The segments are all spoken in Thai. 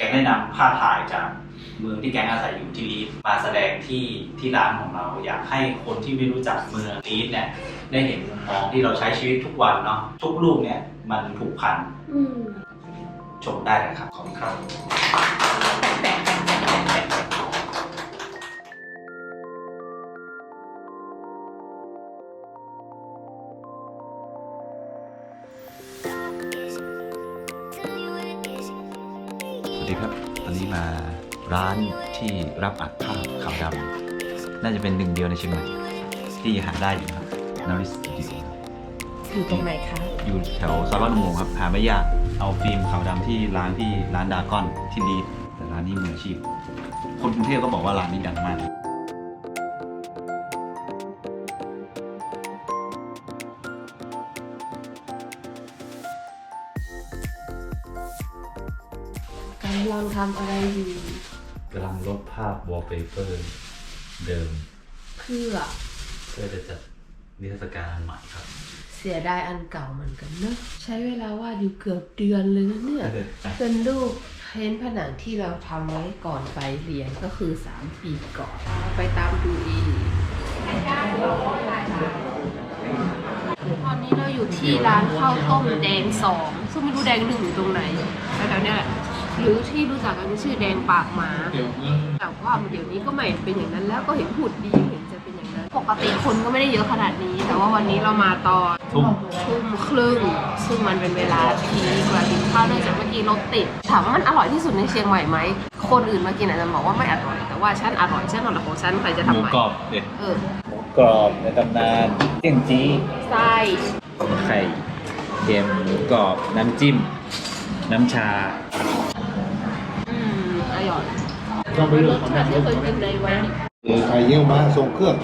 ก๊งได้นำภาพถ่ายจากเมืองที่แก๊งอาศัยอยู่ที่ลีดมาแสดงที่ที่ร้านของเรา อยากให้คนที่ไม่รู้จักเมืองลีดเนี่ยได้เห็นมุมมองที่เราใช้ชีวิตทุกวันเนาะทุกรูปเนี่ยมันผูกพันอืม ชมได้นะครับขอบคุณครับสวัส ร้านที่รับอัดภาพขาวดำน่าจะเป็นหนึ่งเดียวในเชียงใหม่ที่หาได้อยู่ครับนอริสตูดิโออยู่ตรงไหนคะ อยู่แถวซอยบ้านหมูครับ หาไม่ยาก เอาฟิล์มขาวดำที่ร้านที่ร้านดากอนที่ลีดแต่ร้านนี้มืออาชีพ คนกรุงเทพก็บอกว่าร้านนี้ดังมากก ลังลบภาพ wallpaper เดิม เพื่อเพื่อจะจัดนิทรรศการอันใหม่ครับ เสียดายอันเก่าเหมือนกันเนอะใช้เวลาวาดอยู่เกือบเดือนเลยนะเนี่ย เป็นรูปเพ้นท์ผนังที่เราทำไว้ก่อนไปเรียนก็คือ 3 ปีก่อน ไปตามดูเองตอนนี้เราอยู่ที่ร้านข้าวต้มแดงสองซึ่งไม่รู้แดงหนึ่งอยู่ตรงไหนแถวๆเนี้ยแหละ หรือที่รู้จักกันชื่อแดงปากหมา แต่ว่าเดี๋ยวนี้ก็ไม่เป็นอย่างนั้นแล้วก็เห็นพูดดีเห็นจะเป็นอย่างนั้น ปกติคนก็ไม่ได้เยอะขนาดนี้ แต่ว่าวันนี้เรามาตอนทุ่มทุ่มครึ่งซึ่งมันเป็นเวลาที่เวลากินข้าวเนื่องจากเมื่อกี้รถติดถามว่ามันอร่อยที่สุดในเชียงใหม่ไหมคนอื่นมากินอาจจะบอกว่าไม่อร่อยแต่ว่าฉันอร่อยฉันอร่อยของฉันใครจะหทำมูไมกรอบเด็ดเออหมูกรอบในตำนานเตี้ยงจี้ไส้ไข่เค็มหมูกรอบน้ำจิ้ม น้ำชาอืมอร่อย ต้องไปเป็นเลืรอกสของชาแม่ติที่เคยกินในวันหรือไข่เยี่ยวม้าทรงเครื่อง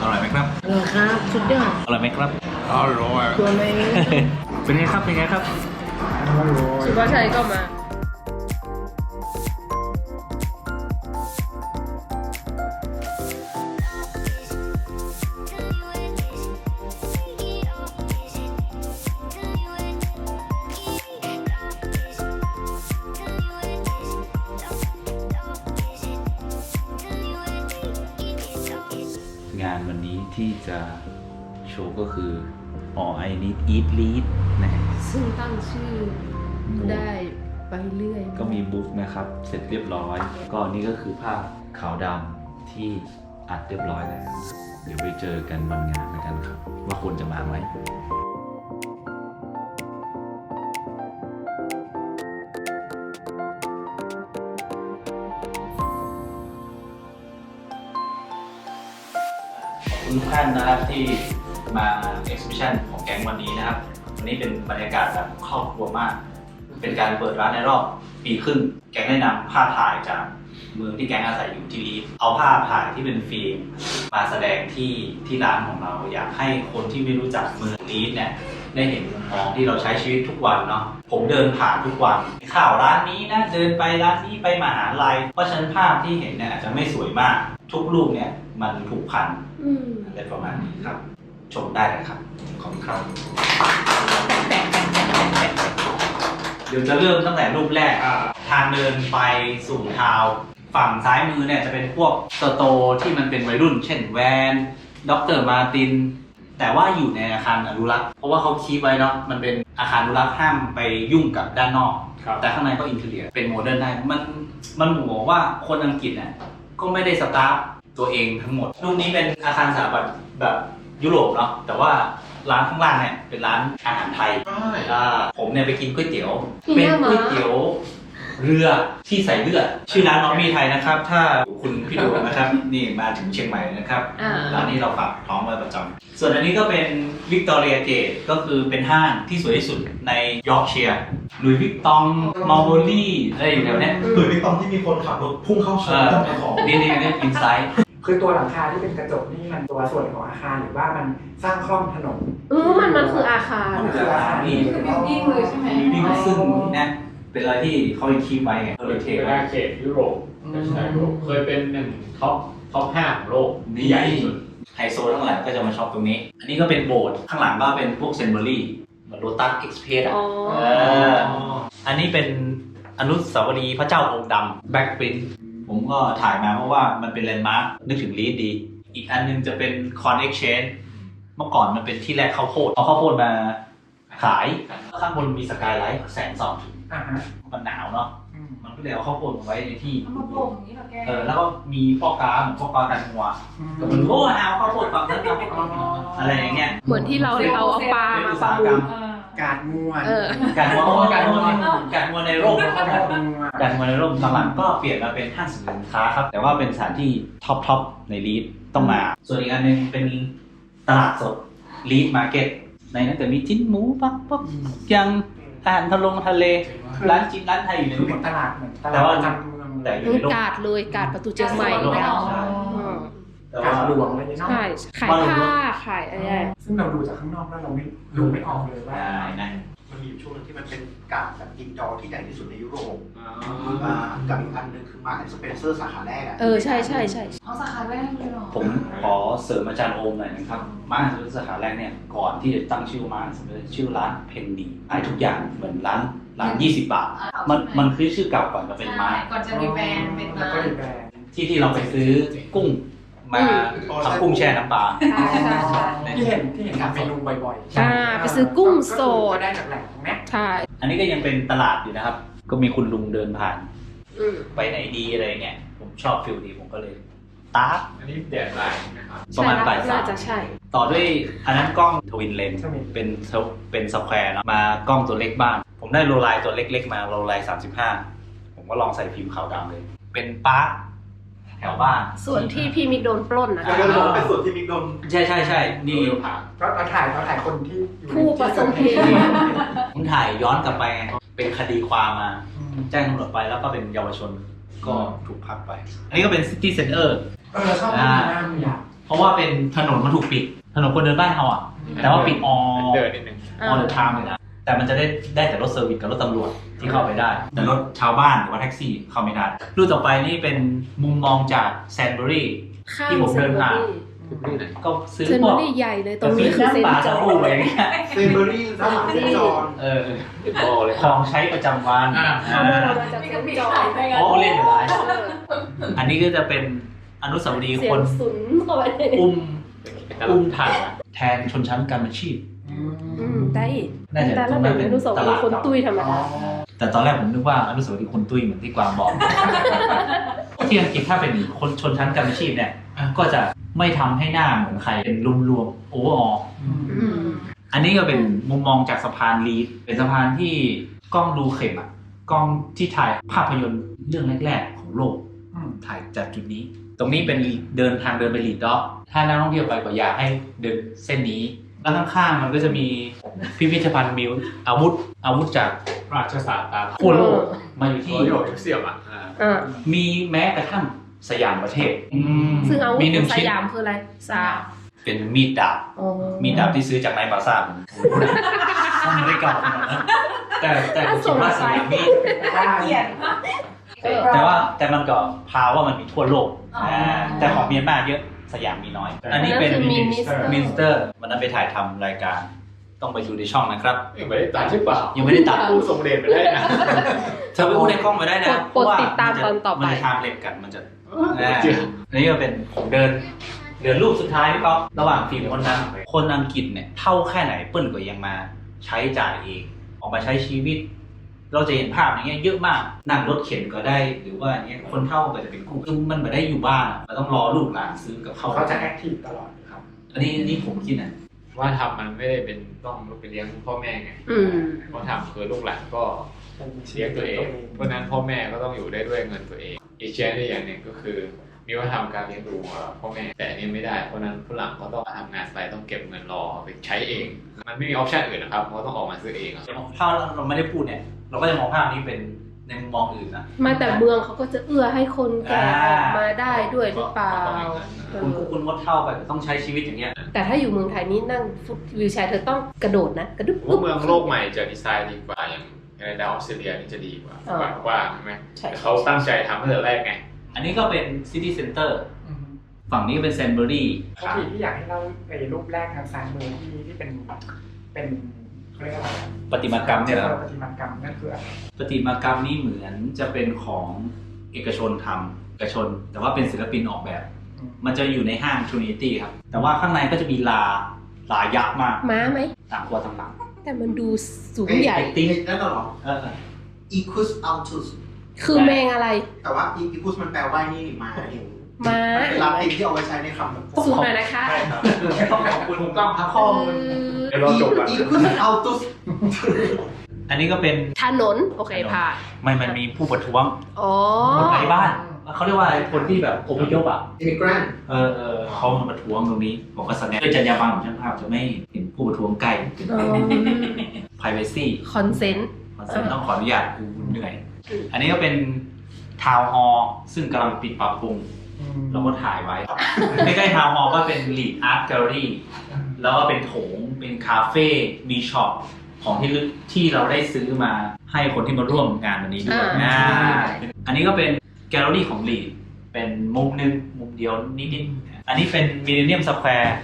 อร่อยไหมครับอร่อยครับสุดยอดอร่อยไหมครับอร่อยตัวไหมเป็นไงครับเป็นไงครับอร่อยสุภาชัยก็มา งานวันนี้ที่จะโชว์ก็คือ All I Need Eat Lead นะฮะซึ่งตั้งชื่อได้ไปเรื่อย ก็มีบุ๊กนะครับ เสร็จเรียบร้อย ก็นี่ก็คือภาพขาวดำที่อัดเรียบร้อยแล้ว เดี๋ยวไปเจอกันวันงานแล้วกันครับ ว่าคนจะมาไหม ท่านนะครับที่มา exhibition ของแก๊งวันนี้นะครับ วันนี้เป็นบรรยากาศแบบครอบครัวมาก เป็นการเปิดร้านในรอบปีครึ่ง แก๊งได้นำภาพถ่ายจากเมืองที่แก๊งอาศัยอยู่ที่ลีฟเอาภาพถ่ายที่เป็นฟิล์มมาแสดงที่ที่ร้านของเรา อยากให้คนที่ไม่รู้จักเมืองลีฟเนี่ย ได้เห็นมุมมองที่เราใช้ชีวิตทุกวันเนาะผมเดินผ่านทุกวันข่าวร้านนี้นะเดินไปร้านนี้ไปมหาลัย เพราะฉะนั้นภาพที่เห็นเนี่ยอาจจะไม่สวยมาก ทุกรูปเนี่ยมันผูกพันอืมอะไรประมาณนี้ครับ ชมได้นะครับ ขอบคุณครับ เดี๋ยวจะเริ่มตั้งแต่รูปแรกอะทางเดินไปสู่ทาวน์ฝั่งซ้ายมือเนี่ยจะเป็นพวกสโตร์ที่มันเป็นวัยรุ่น เช่นแวนด็อกเตอร์มาติน แต่ว่าอยู่ในอาคารอนุรักษ์ เพราะว่าเขาคีบไว้เนาะมันเป็นอาคารอนุรักษ์ห้ามไปยุ่งกับด้านนอก ครับ แต่ข้างในก็อินเทอร์เนียเป็นโมเดิร์นได้ มันมันหมบอกว่าคนอังกฤษเนี่ยก็ไม่ได้สตาร์ทตัวเองทั้งหมดรูปนี้เป็นอาคารสถาปัตย์แบบยุโรปเนาะแต่ว่าร้านข้างล่างเนี่ยเป็นร้านอาหารไทยอ่าผมเนี่ยไปกินก๋วยเตี๋ยวที่เป็นหน้าม้า ก๋วยเตี๋ยว เรือที่ใส่เลือด ชื่อร้านน้องมีไทยนะครับ ถ้าคุณพี่ดูนะครับ นี่มาถึงเชียงใหม่นะครับอ่า ร้านนี้เราฝากท้องไว้ประจำส่วนอันนี้ก็เป็นวิกตอเรียเกตก็คือเป็นห้างที่สวยที่สุดในยอร์กเชียร์ลุยวิกตองมาร์โบลี่อะไรอยู่แถวเนี้ยคือในตอนที่มีคนขับรถพุ่งเข้าชนเจ้าของ นี่นี่นี่อินไซด์คือตัวหลังคาที่เป็นกระจกนี่มันตัวส่วนของอาคารหรือว่ามันสร้างคล่องถนน เออมันมันคืออาคาร มันคืออาคารนี่ คือ building เลยใช่ไหมบิวซึ่งนะ เป็นอะไรที่เขายังคีบไว้ไงเขาเลยเทเป็นไว้ เขตยุโรปไม่ใช่ยุโรปเคยเป็นหนึ่งท็อปท็อปห้าของโลกที่ ใหญ่ที่สุด ไฮโซทั้งหลายก็จะมาช็อปตรงนี้ อันนี้ก็เป็นโบสถ์ข้างหลังก็เป็นพวกเซนเบอรี่เหมือนโรตัสเอ็กซ์เพรสอะ อ๋อเออ อันนี้เป็นอนุสาวรีย์พระเจ้าองค์ดำแบ็กปรินผมก็ถ่ายมาเพราะว่ามันเป็นแลนด์มาร์คนึกถึงลีดดี อีกอันนึงจะเป็นคอนเอ็กชแนนเมื่อก่อนมันเป็นที่แรกข้าวโพดเอาข้าวโพดมา ขาย ข้างบนมีสกายไลท์แสงส่องอ่าฮะมันหนาวเนาะอืมมันก็เลยเอาข้าวโพดมาไว้ในที่ เอามาบ่มอย่างนี้เหรอแกเออแล้วก็มีพ่อค้าเหมือนพ่อค้ากันหัวก็มันโอ้เอาข้าวโพดฝั่งนั้นเอาข้าวโพดอะไรอย่างเงี้ยเหมือนที่เราเราเอาปลาเป็นมาอุตประสาหมูกรรลมเออการม่วนเออ การมัวเพราะว่าการมัวการมัวในร่มการม่วนการมัวในร่มหลังๆก็เปลี่ยนมาเป็นห้างสินค้าครับ แต่ว่าเป็นสถานที่ท็อปท็อปในลีดต้องมา ส่วนอีกอันหนึงเป็นตลาดสดลีดมาร์เก็ต ในนั้นจะมีจิ้นหมูปักปักยังอาหารทะลงทะเล ร้านจีนร้านไทยอยู่ในคือนี้เหหมืมอนดตลาดเหมือนตแต่ลาดว่าประจำเมืองแต่เลยอยู่ในร่มกาดเลยกาดประตูเชียงใหม่กาดสวนโลกแล้วใช่อืมแต่กาว่ารหลวงอะไรอย่างเงี้ยเนาะใช่ขายผ้าขายอะไรซึ่งเราดูจากข้างนอกแล้วเราไม่ดูไม่ออกเลยว่าได้นะ มันมีอยู่ช่วงหนึงที่มันเป็นกาดแบบอินดอร์ที่ใหญ่ที่สุดในยุโรปอ่ากับอีกอันหนึ่งคือมาร์คสเปนเซอร์สาขาแรกอะ เออใช่ใช่ใช่เอาสาขาแรกเลยเหรอผมขอเสริมอาจารย์โอมหน่อยนะครับมาร์คสสาขาแรกเนี่ย ก่อนที่จะตั้งชื่อมาร์คชื่อร้านเพนดีขายทุกอย่างเหมือนร้านร้าน20 บาทมันมันคือชื่อเก่าก่อนจะเป็นมาร์คก่อนจะรีแบรนด์เป็นแล้วมาก็รีแบรนด์ที่ที่เราไปซื้อกุ้ง มาทำกุ้งแช่น้ำปลาใช่ใช่ใช่ที่เห็นที่เห็นทำเมนูบ่อยๆอ่าไปซื้อกุ้งสดก็ได้จากแหล่งตรงเนี้ยใช่อันนี้ก็ยังเป็นตลาดอยู่นะครับ ก็มีคุณลุงเดินผ่านอืมไปไหนดีอะไรเงี้ยผมชอบฟิลดีผมก็เลยตาร์ทอันนี้แดดลายนะครับประมาณใช่บ่ายสาน่ามจะใช่ต่อด้วยอันนั้นกล้องทวินเลนเป็นเป็นสแควร์เนอะมากล้องตัวเล็กบ้างผมได้โรไลตัวเล็ก ๆ มาโรไลสามสิบห้าผมก็ลองใส่ฟิล์มขาวดำเลย เป็นปาร์ค แถวบ้านส่วนที่พี่มิกโดนปล้นนะแล้วก็ลงเป็นส่วนที่มิกโดนใช่ใช่ใช่นี่เร็วผ่านก็เราถ่ายเราถ่ายคนที่อยู่ในผู้ประสบเหตุผมถ่ายย้อนกลับไปไงเป็นคดีความมา แจ้งตำรวจไปแล้วก็เป็นเยาวชนก็ถูกพักไป อันนี้ก็เป็นซิตี้เซ็นเตอร์เออชอบมากน้ำอยากเพราะว่าเป็นถนนมันถูกปิด ถนนคนเดินบ้านเราอะ แต่ว่าปิดออเดินนิดนึงออเดอร์ไทม์เลยนะ แต่มันจะได้ได้แต่รถเซอร์วิสกับรถตำรวจที่เข้าไปได้ แต่รถชาวบ้านหรือว่าแท็กซี่เข้าไม่ได้รูปต่อไปนี่เป็นมุมมองจากแซนเบอรี่ข้างที่ผมเซเดินนเบอผ่านรี่ที่ไหนก็ซื้อเซนพเบวอกรี่ใหญ่เลยตรงนี้คือเซนปลาจจะอพูดอะไรอย่างเงี้ยเซเบอรี่สาขาจอนเออเป็นโบเลยของใช้ประจำวันอ่าเขามาเราจากไม่เซกระนปิจอขายไปกันโอ้เล่นอยู่ไรเอออันนี้ก็จะเป็นอนุสาวรีย์เสียคงน สุนเข้าไปในนี้อุ้มเป็นตลาอุ้ดมถ่ายแทนชนชั้นการอาชีพ อืมได้น่าจะแต่ตรละงแบนั้บนเป็นอนุสาวตรีลาดย์คนตุ้ยธรรมดา แต่ตอนแรกผมนึกว่าอนุสาวรีย์คนตุ้ยเหมือนที่กวางบอก ที่อังกฤษถ้าเป็นคนชนชั้นการอาชีพเนี่ย ก็จะไม่ทำให้หน้าเหมือนใครเป็นรวมๆโอเวอร์ออ อืม อันนี้ก็เป็นมุมมองจากสะพานลีดเป็นสะพานที่กล้องดูเข็มอะกล้องที่ถ่ายภาพยนตร์เรื่องแรก ๆ ของโลกอืม ถ่ายจากจุดนี้ ตรงนี้เป็นเดินทางเดินไปลีดด็อกถ้านักท่องเที่ยวไปก็อยากให้เดินเส้นนี้ แล้วข้างๆมันก็จะมีพิพิธภัณฑ์มิวอาวุธอาวุธจากราชสาตาทั่วโลกมาอยู่ที่โอ้ยโอ้ยเสียบอะอ่าอ่ามีแม้กระทั่งสยามประเทศซึ่งอาวุธมีหขนึ่องงสชิ้นยามคืออะไรสามเป็นมีดดาบอ๋อมีดดาบที่ซื้อจากนายบาซ่าผมผมไม่ได้เก่าขนาดนั้นแต่แต่ผมคิดว่าสยามมีดเกลียดมากเออแต่ว่าแต่มันก็พาว่ามันมีทั่วโลกอ๋ออ่าแต่ของเมียนมาเยอะ สยามมีน้อย อันนี้เป็นนั่นคือมินิสเตอร์มินสเตอร์วันนั้นไปถ่ายทำรายการ ต้องไปดูในช่องนะครับ ยังไม่ได้ตัดใช่เปล่ายังไม่ได้ตัด ผู้ทรงเดชไปได้นะเธอไปพูดในกล้องมาได้นะโปรดติดตามตอนต่อไป มันจะทำเล็บกันมันจะเออเจออันนี้ก็เป็นผมเดิน เดินรูปสุดท้ายพี่ก๊อฟระหว่างฟิล์มคนนั้นคนอังกฤษเนี่ยเท่าแค่ไหนเปิ้ลก็ยังมาใช้จ่ายเอง ออกมาใช้ชีวิต เราจะเห็นภาพอย่างเงี้ยเยอะมากนั่งรถเข็นก็ได้ หรือว่าอย่างเงี้ยคนเท่าก็จะเป็นคู่คือมันไม่ได้อยู่บ้านอะมันต้องรอลูกหลานซื้อกับเขาเขาจะแอคทีฟตลอดครับ อันนี้อันนี้ผมคิดนะว่าทำมันไม่ได้เป็นต้องไปเลี้ยงพ่อแม่ไงอืมเขาทำคือลูกหลานก็เลี้ยงตัวเอง เพราะฉะนั้นพ่อแม่ก็ต้องอยู่ได้ด้วยเงินตัวเองอีกแชร์ได้อย่างหนึ่งก็คือมีวัฒนธรรมการเลี้ยงดูของพ่อแม่ แต่อันนี้ไม่ได้เพราะฉะนั้นฝรั่งก็ต้องทำงานไปต้องเก็บเงินรอเอาไปใช้เอง มันไม่มีออปชั่นอื่นนะครับเขาต้องออกมาซื้อเองอะถ้าเราไม่ได้พูดเนี่ย เราก็จะมองภาพนี้เป็นในมุมมองอื่นนะมาแต่เมืองเขาก็จะเอื้อให้คนแก่ออกมาได้ด้วยหรือเปล่าเอคุณอคุณมดเท่าไปแต่ต้องใช้ชีวิตอย่างเงี้ย แต่ถ้าอยู่เมืองไทยนี่นั่งฟุตวิวแชร์เธอต้องกระโดดนะกระดุ๊บพวกเมืองโลกใหม่จะดีไซน์ดีกว่าอย่างแคนาดาออสเตรเลียนี่จะดีกว่าอ๋อกว้างใช่ไหมใช่แต่เขาตั้งใจทำตั้งแต่แรกไง อันนี้ก็เป็นซิตี้เซ็นเตอร์ฝั่งนี้เป็นเซนเบอรี่เขาทีที่อยากให้เล่าไอ้รูปแรกทางซ้ายมือที่ที่เป็นเป็น เขาเรียกอะไรประติมากรรมเนี่ยเหรอปฏิมากรรมนั่นคืออะไรประติมากรรมนี่เหมือนจะเป็นของเอกชนทำเอกชน แต่ว่าเป็นศิลปินออกแบบ อืมมันจะอยู่ในห้าง Trinity ครับ แต่ว่าข้างในก็จะมีลาลายักษ์มากม้าไหม ต่างตัวต่างหลังแต่มันดูสูงใหญ่ไอ้ติ๊กนั่นน่ะเหรอ เออ equus altus คือแมงอะไร แต่ว่า equus มันแปลว่านี่มาเองม้ามันเป็นลาตินที่เอาไว้ใช้ในคำแบบสูงหน่อยนะคะ ใช่ครับ ต้องขอบ คุณผมต้องครับข้อมูลเดี๋ยวเราจบกัน equus altus อันนี้ก็เป็นถนนโอเคผ่านมันมันมีผู้ประท้วงอ๋อคนไร้บ้านเขาเรียกว่าอะไรคนที่แบบอพยพอะ immigrant เออเออเขามาประท้วงตรงนี้ผมก็แสดงด้วยจรรยาบรรณของช่างภาพจะไม่เห็นผู้ประท้วงใกล้เป็นอ๋อ privacy คอนเซนต์มันจะต้องขออนุญาตกูเหนื่อย อันนี้ก็เป็นทาวน์ฮอลล์ซึ่งกำลังปิดปรับปรุง เราก็ถ่ายไว้ ใกล้ๆทาวน์ฮอลล์ก็เป็นลีดอาร์ตแกลเลอรี่แล้วก็เป็นโถงเป็นคาเฟ่มีช็อปของที่ลึกที่เราได้ซื้อมาให้คนที่มาร่วมงานวันนี้ด้วยอ่าอ่าอันนี้ก็เป็นแกลเลอรี่ของลีดเป็นมุมหนึ่งมุมเดียวนิดๆ อันนี้เป็นมิเลเนียมสแควร์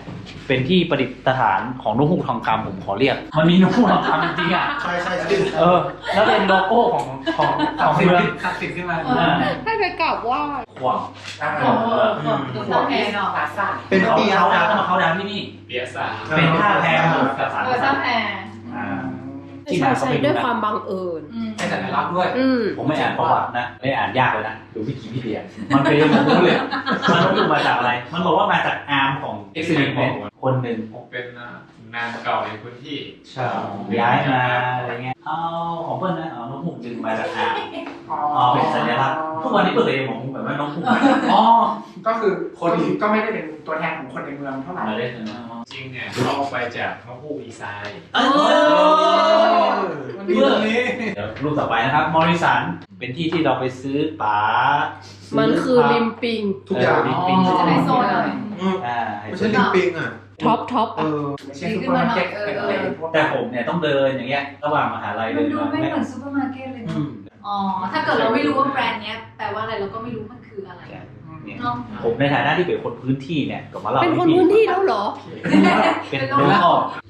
เป็นที่ประดิษฐานของนกฮูกทองคำผมขอเรียก มันมีนกฮูกทองคำจริงๆอะ ใช่ใช่ใช่เออ แล้วเป็นโลโก้ของของของเมืองศักดิ์สิทธิ์ขึ้นมาอ่าให้ไปกราบไหว่าขวางอ่าโอ้โหดูสแกนเนาะปราสาทเป็นเขาปีเขาดาวน์ต้องมาเขาดาวน์ที่นี่เบียร์สาเป็นท่าแพงหมดกับสาร เออซ้ำแอร์ อ่า ใช่ใช่ด้วยความบังเอิญ อืมเป็นสัญลักษณ์ด้วย อืม ผมไม่อ่านประวัตินะไม่อ่านยากเลยนะดูวิกิพีเดียมันเป็นอย่างรู้เลยมันรู้มาจากอะไร มันบอกว่ามาจากอาร์มของเอ็กซิลิเมนคนหนึ่งผมเป็นนางเก่าในพื้นที่ ใช่ย้ายมาอะไรเงี้ยเอาของเพื่อนนะเอาน้องหุ่นดึงมาจากอาร์มอ๋อเป็นสัญลักษณ์ทุกวันนี้เปิดเลยผมแบบว่าน้องหุ่นอ๋อก็คือคนก็ไม่ได้เป็นตัวแทนของคนในเมืองเท่าไหร่ มาเล่นเลยนะจริงเนี่ยเขาเอาไปจากนกฮูกอีไซน์เออ รูปต่อไปนะครับ มอริสัน เป็นที่ที่เราไปซื้อป๋ามัมันคือริมปิง ทุกอย่าง ริมปิงจะได้โซนหน่อยอ่าไม่ใช่ลิงปิงอะ ท็อปท็อปเออ ไม่ใช่ซูเปอร์มาร์เก็ตเป็นอะไรพวกแต่ผมเนี่ยต้องเดินอย่างเงี้ยระหว่างมหาลัยมัเดินนดูมาไม่เหมือนซูเปอร์มาร์เก็ตเลยอืเนาะมอ๋อ ถ้าเกิดเราไม่รู้ว่าแบรนด์เนี้ยแปลว่าอะไรเราก็ไม่รู้มันคืออะไรเนี่ยเนาะผมในฐานะที่เป็นคนพื้นที่เนี่ยก็มาเล่าเป็นคนให้พี่พื้นที่แล้วเหรอ เป็นเป็นโลโลกก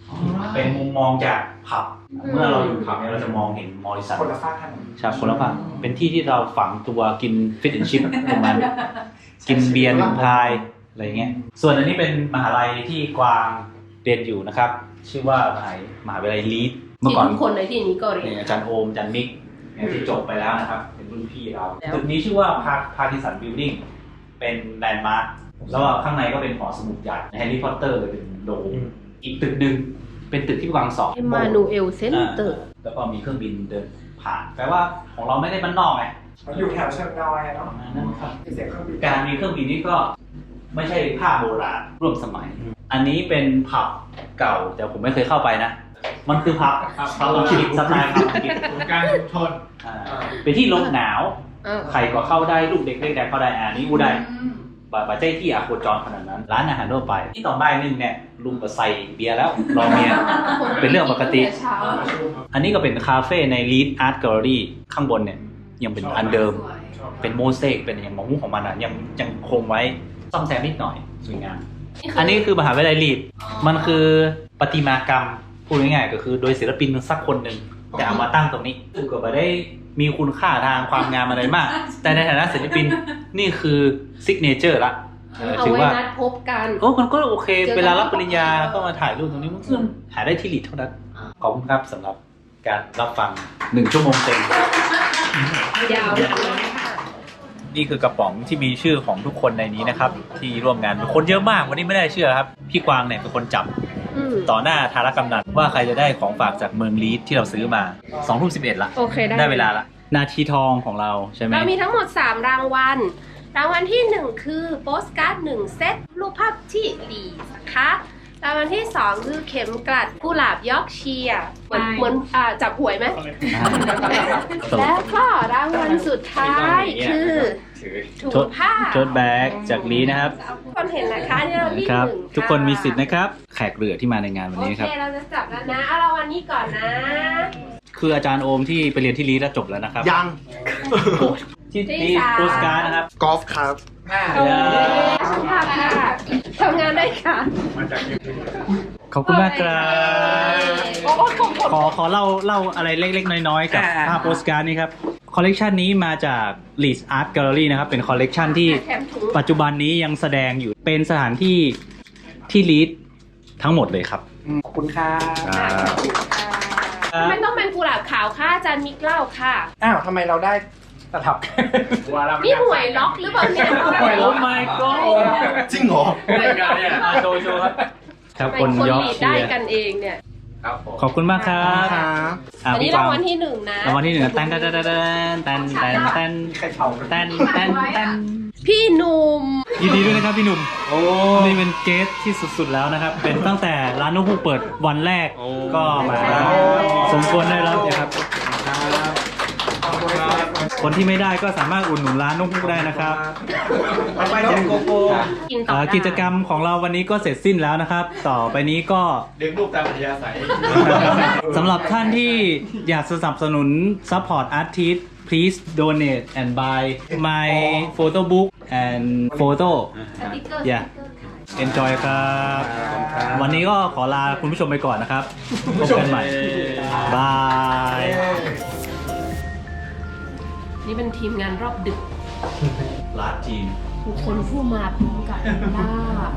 เป็นมุมมองจากผับอืมเมื่อเราอยู่ผับเนี่ยเราจะมองเห็นมอริสันคนละฝากถนนชาคนละฝั่งเป็นที่ที่เราฝังตัวกินฟิตแอนชิพตรงนั้นกินเบียร์หนึ่งพายอะไรเงี้ย ส่วนอันนี้เป็นมหาลัยที่กวางเรียนอยู่นะครับ ชื่อว่ามหามหาวิทยาลัยลีดเมื่อที่ก่อนทุกคนในที่นี้ก็เรียเนี่ยนอาจารย์โอมอาจารย์มิกเนี่ยที่จบไปแล้วนะครับ เป็นรุ่นพี่เราแล้วตึกนี้ชื่อว่าพาพาริสันบิลดิ้งเป็นแลนด์มาร์คแล้วก็ข้างในก็เป็นหอสมุดใหญ่แฮร์รี่พอตเตอร์เลยเป็นโดม อีกตึกหนึ่งเป็นตึกที่กวางสอบเอมานูเอลเซนเตอร์แล้วก็มีเครื่องบินเดินผ่านแปลว่าของเราไม่ได้บ้านนอกไงเขาอยู่แถวเชิงดอยอะเนาะนั่นครับมีเสียงเครื่องบินการมีเครื่องบินนี่ก็ไม่ใช่ภาพโบราณร่วมสมัย อันนี้เป็นผับเก่าแต่ผมไม่เคยเข้าไปนะ มันคือผับผับอังกฤษสไตล์ผับอังกฤษศูนย์การชุมชนอ่าเป็นที่ลมหนาวเออใครก็เข้าได้ลูกเด็กเล็กแดงเข้าได้อ่านี่กูได้อืม บาบาใจที่อาโคจรขนาดนั้น ร้านอาหารทั่วไป ที่ต่อใบหนึงเนี่ยลุงก็ใส่เบียร์แล้วรอเมีย เป็นเรื่องปกติ เช้าอันนี้ก็เป็นคาเฟ่ใน Lead Art Gallery ข้างบนเนี่ย ยังเป็นอันเดิมสวยเป็นโมเสกเป็นอย่างมะม่วงของมันอะยังยังคงไว้ซ่อมแซมนิดหน่อยสวยงามอันนี้คือมหาวิทยาลัยลีดมันคือประติมากรรมพูดง่ายๆก็คือโดยศิลปินสักคนหนึ่งแต่เอามาตั้งตรงนี้ซึ่งก็ไม่ได้ มีคุณค่าทางความงามอะไรมาก แต่ในฐานะศิลปินนี่คือซิกเนเจอร์ละเออเอาถือไว้ว่านัดพบกันโอ้มันก็โอเคเจอกันเวลารับปริญญาก็มาถ่ายรูปตรงนี้มันก็หาได้ที่ลีดเท่านั้น ขอบคุณครับสำหรับการรับฟังหนึ่งชั่วโมงเต็มยาวเลยค่ะนี่คือกระป๋องที่มีชื่อของทุกคนในนี้นะครับ ที่ร่วมงานคนเยอะมากวันนี้ไม่ได้เชื่อครับ พี่กวางเนี่ยเป็นคนจับอืม ต่อหน้าธารกำนันว่าใครจะได้ของฝากจากเมืองลีดที่เราซื้อมา2องทุ่มสิบเอ็ดละโอเคได้ได้เวลาละ นาทีทองของเราใช่ไหมเรามีทั้งหมด 3 รางวัล รางวัลที่ 1 คือโปสการ์ด1เซตรูปภาพที่ดีนะคะ รางวัลที่ 2 คือเข็มกลัดกุหลาบยอร์กเชียร์เหมือนเหมือนอ่าจับหวยไหมแล้วก็รางวัลสุดท้ายคือ ถือถุงผ้าโจดแบ็กจากลีดนะครับทุกคนเห็นนะคะเนี่ยเราที่ครับหนึ่งทุกคนมีสิทธิ์นะครับ แขกเรือที่มาในงานวันโอนี้เคครับ เราจะจับแล้วนะเอารางวัลนี้ก่อนนะคืออาจารย์โอมที่ไปเรียนที่ลีดแล้วจบแล้วนะครับยังที่ที่ที่สามโปสการ์ดนะครับกอล์ฟครับ อ่าโอเคสุภาพค่ะทำงานได้ค่ะ มาจากยูทูบ ขอบคุณมากครับ โอ้โหขอบคุณ ขอขอเล่าเล่าอะไรเล็ก ๆ น้อย ๆ กับอ่า ภาพโปสการ์ดนี้ครับ คอลเลกชันนี้มาจาก Leeds Art Gallery นะครับ เป็นคอลเลกชันที่แถมถุงปัจจุบันนี้ยังแสดงอยู่เป็นสถานที่ที่ลีดทั้งหมดเลยครับขอบคุณค่ะไม่ต้องเป็นกุหลาบขาวค่ะอาจารย์มิกเล่าค่ะ อ้าวทำไมเราได้ตลับว่าเรานี่หวยล็อกหรือเปล่าเนี่ยหวยล็อก my god จริงเหรอได้กันเนี่ยโชว์โชว์ครับ ครับเป็คนนคนยอลีดเชีได้ยร์กันเองเนี่ยครับผม ขอบคุณมากครับครับอะอันนี้พี่รางววัลที่หนึ่งนะ รางวัลที่หนึ่งแตนแตนแตนแตนแตนแตนใครเผาแตนแตนแตนพี่หนุ่มยินดีด้วยนะครับพี่หนุ่ม โอ้ นี่เป็นเกสที่สุดๆแล้วนะครับ เป็นตั้งแต่ร้านนกฮูกเปิดวันแรกก็มาสมควรได้รับนะครับ คนที่ไม่ได้ก็สามารถอุดหนุนร้านนกฮูกได้นะครับไปแจกโกโก้กินต่อเอ่อได้กิจกรรมของเราวันนี้ก็เสร็จสิ้นแล้วนะครับ ต่อไปนี้ก็ ดึงรูปตามอัธยาศัย สำหรับท่านที่อยากสนับสนุน support artist please donate and buy my photo book and photo สติ๊กเกอร์ yeah enjoy ครับ วันนี้ก็ขอลาคุณผู้ชมไปก่อนนะครับพบกันใหม่ บาย นี่เป็นทีมงานรอบดึก ลาจีนทุกคนผู้มาพร้อมกับลาบ